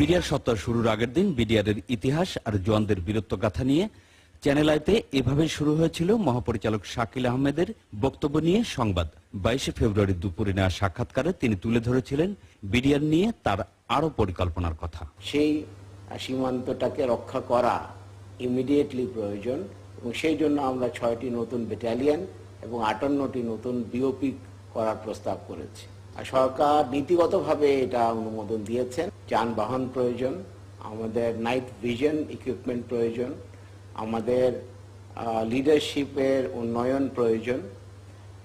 BDR সপ্তাহ শুরুর আগের দিন বিডিআরের ইতিহাস আর জোয়ানদের বীরত্ব গাথা নিয়ে চ্যানেল আইতে এভাবে শুরু হয়েছিল মহাপরিচালক শাকিল আহমেদের বক্তব্য নিয়ে সংবাদ। বাইশে ফেব্রুয়ারি দুপুরে নেওয়া সাক্ষাৎকারে তিনি তুলে ধরেছিলেন বিডিআর নিয়ে তার আরও পরিকল্পনার কথা। সেই সীমান্তটাকে রক্ষা করা ইমিডিয়েটলি প্রয়োজন এবং সেই জন্য আমরা ছয়টি নতুন ব্যাটালিয়ান এবং আটান্নটি নতুন বিওপি করার প্রস্তাব করেছি। আর সরকার নীতিগতভাবে এটা অনুমোদন দিয়েছেন। যানবাহন প্রয়োজন, আমাদের নাইট ভিশন ইকুইপমেন্ট প্রয়োজন, আমাদের লিডারশিপের উন্নয়ন প্রয়োজন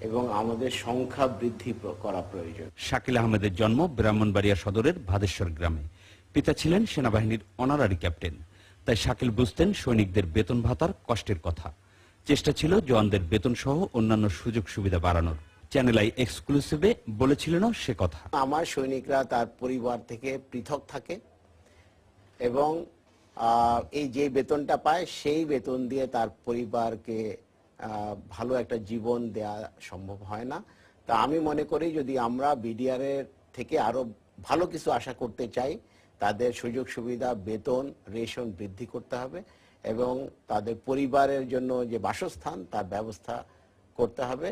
এবং আমাদের সংখ্যা বৃদ্ধি করা প্রয়োজন। শাকিল আহমেদের জন্ম ব্রাহ্মণবাড়িয়া সদরের ভাদেশ্বর গ্রামে। পিতা ছিলেন সেনাবাহিনীর অনারারি ক্যাপ্টেন তাই শাকিল বুঝতেন সৈনিকদের বেতন ভাতার কষ্টের কথা। চেষ্টা ছিল জওয়ানদের বেতন সহ অন্যান্য সুযোগ সুবিধা বাড়ানোর। চ্যানেল আই এক্সক্লুসিভে বলেছিলেনও সে কথা। আমার সৈনিকরা তার পরিবার থেকে পৃথক থাকে এবং এই যে বেতনটা পায়, সেই বেতন দিয়ে তার পরিবারকে ভালো একটা জীবন দেয়া সম্ভব হয় না। তা আমি মনে করি যদি আমরা বিডিআর এর থেকে আরও ভালো কিছু আশা করতে চাই, তাদের সুযোগ সুবিধা, বেতন, রেশন বৃদ্ধি করতে হবে এবং তাদের পরিবারের জন্য যে বাসস্থান, তার ব্যবস্থা করতে হবে।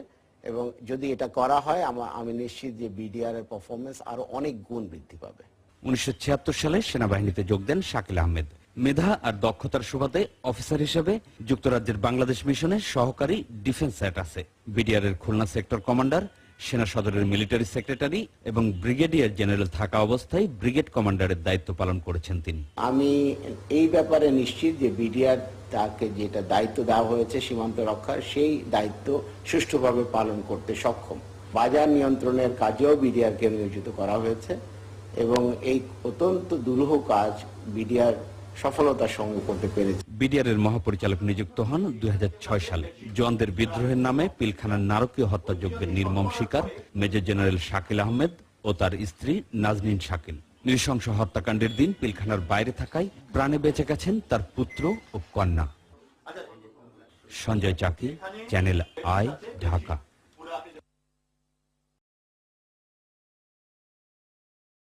এবং যদি এটা করা হয়, আমি নিশ্চিত যে বিডিআর এর পারফরমেন্স আরও অনেক গুণ বৃদ্ধি পাবে। উনিশশো ছিয়াত্তর সালে সেনাবাহিনীতে যোগ দেন শাকিল আহমেদ। মেধা আর দক্ষতার সুবাদে অফিসার হিসেবে যুক্তরাজ্যের বাংলাদেশ মিশনের সহকারী ডিফেন্স সেট আছে। বিডিআর এর খুলনা সেক্টর কমান্ডার সেনা সদরের মিলিটারি সেক্রেটারি এবং ব্রিগেডিয়ার জেনারেল থাকা অবস্থায় ব্রিগেড কমান্ডারের দায়িত্ব পালন করেছেন তিনি। আমি এই ব্যাপারে নিশ্চিত যে বিডিআর তাকে যেটা দায়িত্ব দেওয়া হয়েছে সীমান্ত রক্ষার, সেই দায়িত্ব সুষ্ঠুভাবে পালন করতে সক্ষম। বাজার নিয়ন্ত্রণের কাজেও বিডিআরকে নিয়োজিত করা হয়েছে এবং এই অত্যন্ত দুরূহ কাজ বিডিআর সফলতার সঙ্গে করতে পেরেছে। বিডিআর এর মহাপরিচালক নিযুক্ত হন দুই হাজার ছয় সালে। জওয়ানদের বিদ্রোহের নামে পিলখানার নারকীয় হত্যাযজ্ঞের নির্মম শিকার মেজর জেনারেল শাকিল আহমেদ ও তার স্ত্রী নাজনীন শাকিল। নৃশংস হত্যাকাণ্ডের দিন পিলখানার বাইরে থাকায় প্রাণে বেঁচে গেছেন তার পুত্র ও কন্যা। Sanjay Chaki, Channel I, Dhaka.